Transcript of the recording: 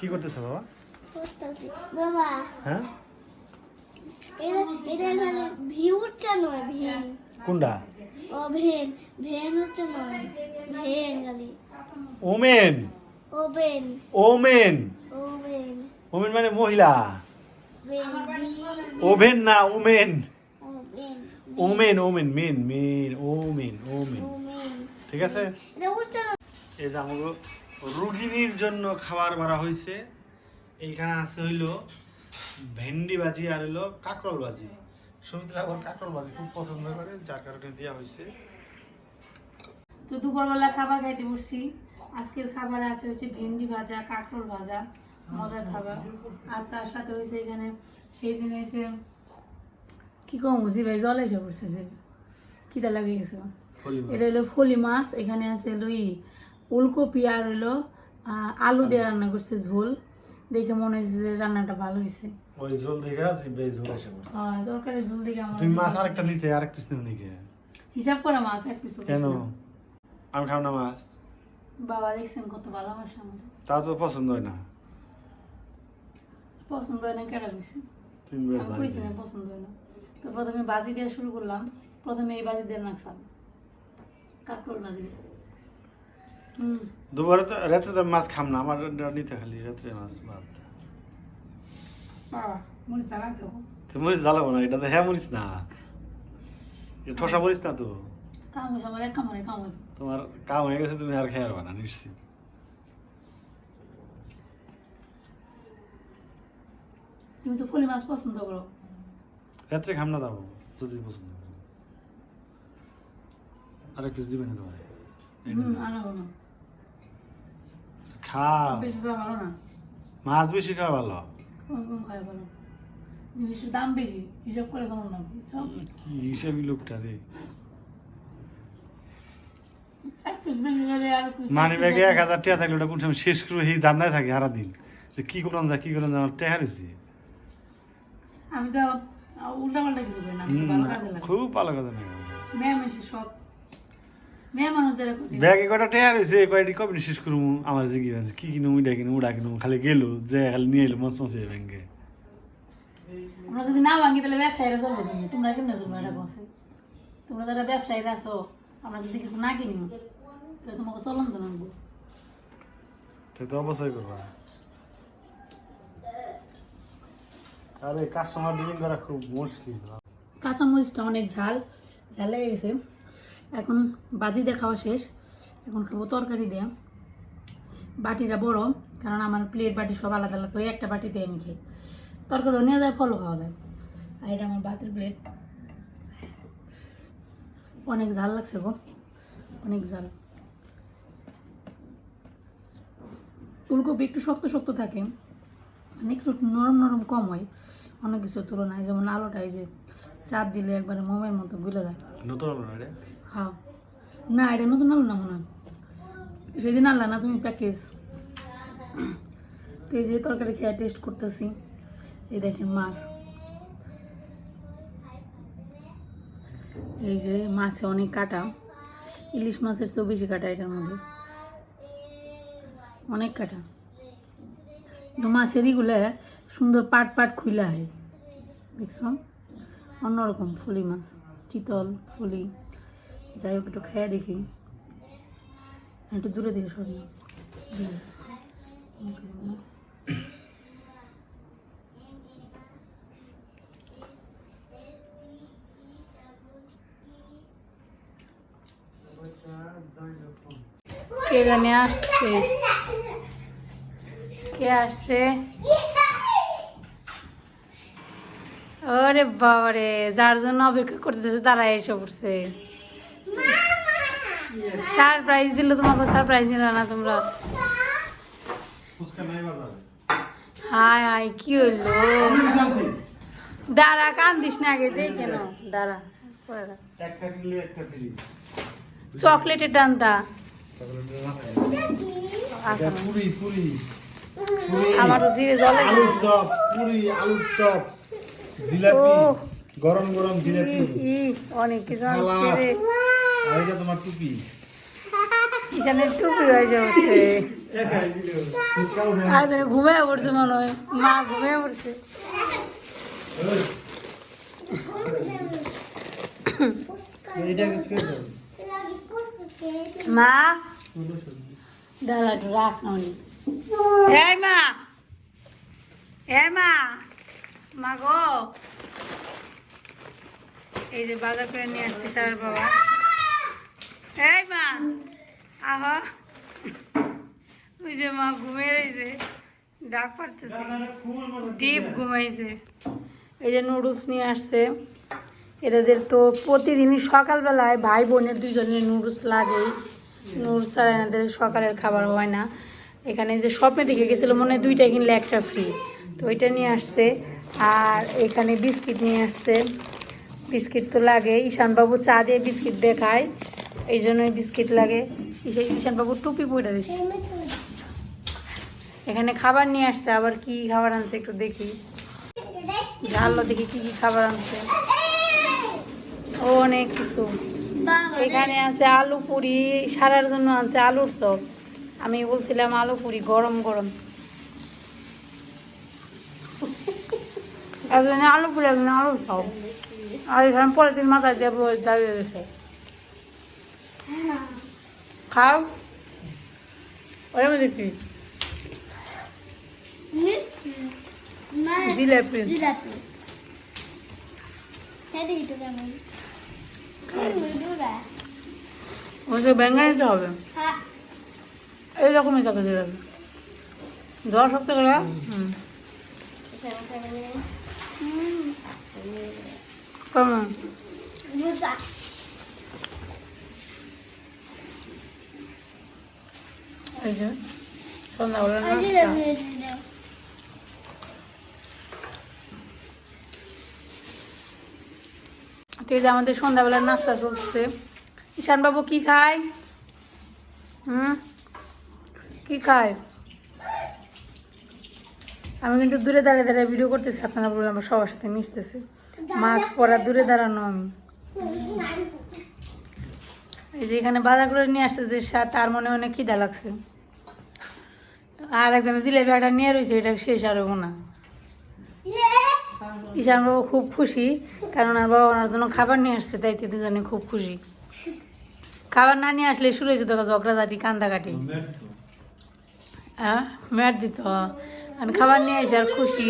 কি করতেছো বাবা? করতেছি। বাবা হ্যাঁ? এটা এটা এখানে ভিউটা নয় ভেন কোনটা? ও ভেন ভেন হচ্ছে নয়। ভেন খালি। Women oven women oven women মানে মহিলা। ভেন ওভেন না women women women men men women women ঠিক আছে? এই যে আমাকে রুগিনীর জন্য খাবার বাড়া হয়েছে এইখানে আছে হইল ভেন্ডি ভাজি আর হইল কাঁকরোল ভাজি। সুমিত্রা আবার কাঁকরোল ভাজি খুব পছন্দ করে যার কারণে দেওয়া হয়েছে তো দুপুরবেলা খাবার খাইতে বসছি। আজকের খাবার আছে হচ্ছে ভেন্ডি ভাজা কাঁকরোল ভাজা মজার খাবার। আর তার সাথে হয়েছে এখানে সেই দিন হয়েছে কি কম বুঝি ভাই জল এসে পড়ছে যে। কিটা লাগিয়ে গেছে। এটা হলো ফলি মাছ এখানে আছে হলো ই উলকপি আর হলো আলু দিয়ে রান্না করছে ঝোল। দেখে মনে হয়েছে যে রান্নাটা ভালো হয়েছে ওই ঝোল দেখে জিব্বে ঝোল এসে পড়ছে আর তরকারি ঝোল দেখে আমার তুমি মাছ আরেকটা নিতে আরেক পিস নেও নাকি হিসাব করা মাছ এক পিস কেন? আমি খাও না মাছ। বাবা দেখছেন কত ভালোবাসা আমার। তা তো পছন্দ হয় না। পছন্দ হয় না কেন কইছি? তুমি না পছন্দ হয় না। তো প্রথমে বাজি দিয়ে শুরু করলাম। প্রথমে এই বাজি দিয়ে নাকসাম। কাকরোল বাজি দিয়ে। দুবারে তো রাত্রে তো মাছ খাম না আমার নিতে খালি রাত্রে মাছ ভাত। তুমি মরিচ জ্বালাবো না এটা তো হ্যাঁ মরিস না। ঠসা মরিস না তো। তোমার কাম হয়ে গেছে তুমি আর খেয়ে পারবা না নিশ্চিত। তুমি তো ফলি মাছ পছন্দ করো। রাত্রে খাম না দাও যদি পছন্দ করো। আরেক পিস দিবে না তোমার। খাও। বেশি খাওয়া ভালো না। মাছ বেশি খাওয়া ভালো? কম কম খাওয়া ভালো। জিনিসের দাম বেশি হিসাব করে কেমন না বুঝছ? কি হিসেবে লোকটা রে। মানি ব্যাগে এক হাজার টাকা থাকলে ওটা কোন সময় শেষ করে এই দান্দায় থাকে সারা দিন যে কি করলাম যা কি করলাম আমার টাকা রয়েছে। আমি তো উল্টা পাল্টা কিছু করি না আমি ভালো কাজে লাগে। খুব ভালো কথা না মেয়ে মানুষ সব মেয়ে মানুষ যারা করি ব্যাগে কয়টা টাকা রয়েছে কয়টি কবে শেষ করব? আমার জিগি আছে কি কিনুম ইটা কিনুম উড়া কিনুম খালি গেলো যে খালি নিয়ে এলো মস মসে ব্যাংকে। আমরা যদি না ভাঙি তাহলে ব্যবসায়ীরা চলবো কেমনি? তোমরা কেমনে চলবো? এটা কছে তোমরা যারা ব্যবসায়ীরা আছো আমরা যদি কিছু না কিনি তাহলে তোমাকে চলন তো নামবো। তো অবশ্যই করবা। আরে কাস্টমার ডিলিং করা খুব মুশকিল। কাঁচামরিচটা অনেক ঝাল ঝাল লেগে গেছে। এখন বাজি দিয়ে খাওয়া শেষ। এখন খাব তরকারি দিয়ে। বাটিটা বড়, কারণ আমার প্লেট বাটি সব আলাদা আলাদা ওই একটা বাটিতে আমি খাই। তরকারিও নিয়ে যায়, ফলও খাওয়া যায়। আর এটা আমার বাতির প্লেট অনেক ঝাল লাগছে গো, অনেক ঝাল। ফুলকপি একটু শক্ত শক্ত থাকে মানে একটু নরম নরম কম হয়, অনেক কিছুর তুলনায়। যেমন আলোটা এই যে চাপ দিলে একবারে মোমের মতো গুলে যায়। হ্যাঁ। না, এটা নতুন আলো না মনে হয়। সেদিন আনলা না তুমি প্যাকেজ তো এই যে তরকারি খেয়ে টেস্ট করতেছি। এই দেখেন মাছ। এই যে মাছে অনেক কাটা। ইলিশ মাছের চেয়েও বেশি কাটা এটার মধ্যে। অনেক কাটা। কিন্তু মাছের ইগুলো সুন্দর পাট পাট খুইলা হয়। দেখছ? অন্যরকম ফুলি মাছ। চিতল ফুলি। যাই হোক, একটু খেয়ে দেখি। একটু দূরে দিকে সরলাম হুম। কে জানে আসছে? কে আসছে? ওরে বাবারে, যার জন্য অপেক্ষা করতেছে তারা এসে পড়ছে। সারপ্রাইজ দিল তোমাকে সারপ্রাইজ দিল না তোমরা? হাই হাই কি হইল? দাঁড়া কান্দিস না আগে দেই কেন। দাঁড়া চকলেটের টানতা পুরি পুরি। আমার তো জিভে জলে আলুর চপ পুরি আলুর চপ জিলাপি। গরম গরম জিলাপি। অনেক কিছু সালাদ। আর এটা তোমার টুপি? এখানে টুপি হয়ে যাচ্ছে আর যেন ঘুমিয়ে পড়ছে মনে হয়। মা ঘুমিয়ে পড়ছে। মা? ডালাটু রাখ ননি এই মা! এই মা! মা গো! এই যে বাজার করে নিয়ে আসছে সার বাবা। এই মা, আহ। ওই যে মা ঘুমিয়ে রয়েছে, ডাক পারতেছে। ডিপ ঘুমাইছে। এই যে নুডলস নিয়ে আসছে। এদের তো প্রতিদিনই সকালবেলায় ভাই বোনের দুজনের নুডলস লাগেই। নুডলস ছাড়া এনাদের সকালের খাবার হয় না। এখানে যে স্বপ্নে দেখে গেছিল, মনে হয় দুইটা কিনলে একটা ফ্রি তো ওইটা নিয়ে আসছে। আর এখানে বিস্কিট নিয়ে আসছে। বিস্কিট তো লাগে। ঈশানবাবু চা দিয়ে বিস্কিট দিয়ে খায় এই জন্যই বিস্কিট লাগে। ঈশা- ঈশানবাবু টুপি পরে দিচ্ছে এখানে খাবার নিয়ে আসছে, আবার কি খাবার আনছে একটু দেখি। জানলো দেখি কি কি খাবার আনছে। ও অনেক কিছু। এখানে আছে আলু পুরি, সারার জন্য আনছে আলুর চপ। আমি বলছিলাম আলু পুরি, গরম গরম। আলু পুরি আলুর চপ। আর এখানে পরের দিন মাথায় দিয়ে দাঁড়িয়ে রয়েছে। খাও। ওর মধ্যে কি? জিলাপি। জিলাপি। ওকে ব্যাঙ্গা নিতে হবে। হ্যাঁ। এইরকমই থাকে জিলাপি। দশ সপ্তাহ করে হুম। কেমন? এই যে সন্ধ্যাবেলা নাস্তা জিলাপি তো এই যে আমাদের সন্ধ্যাবেলার নাস্তা চলছে। ঈশানবাবু কি খায়? হুম? কি খায়? আমি কিন্তু দূরে দাঁড়িয়ে দাঁড়িয়ে ভিডিও করতেছি আপনারা বললাম আমার সবার সাথে মিশতেছি। মাস্ক পরা দূরে দাঁড়ানো আমি। এই যে এখানে বাজারগুলো নিয়ে আসছে যে তার মনে মনে খিদা লাগছে। আর একজন জিলেবি একটা নিয়ে রয়েছে এটা শেষ আর না। ঈশান বাবু খুব খুশি কারণ আর বাবা ওনার জন্য খাবার নিয়ে আসছে তাই তো দুজনে খুব খুশি। খাবার না নিয়ে আসলে শুরু হয়েছে তোকে ঝগড়াঝাটি কান্দাকাটি। হ্যাঁ ম্যাট দিত আর খাবার নিয়ে আসে আর খুশি।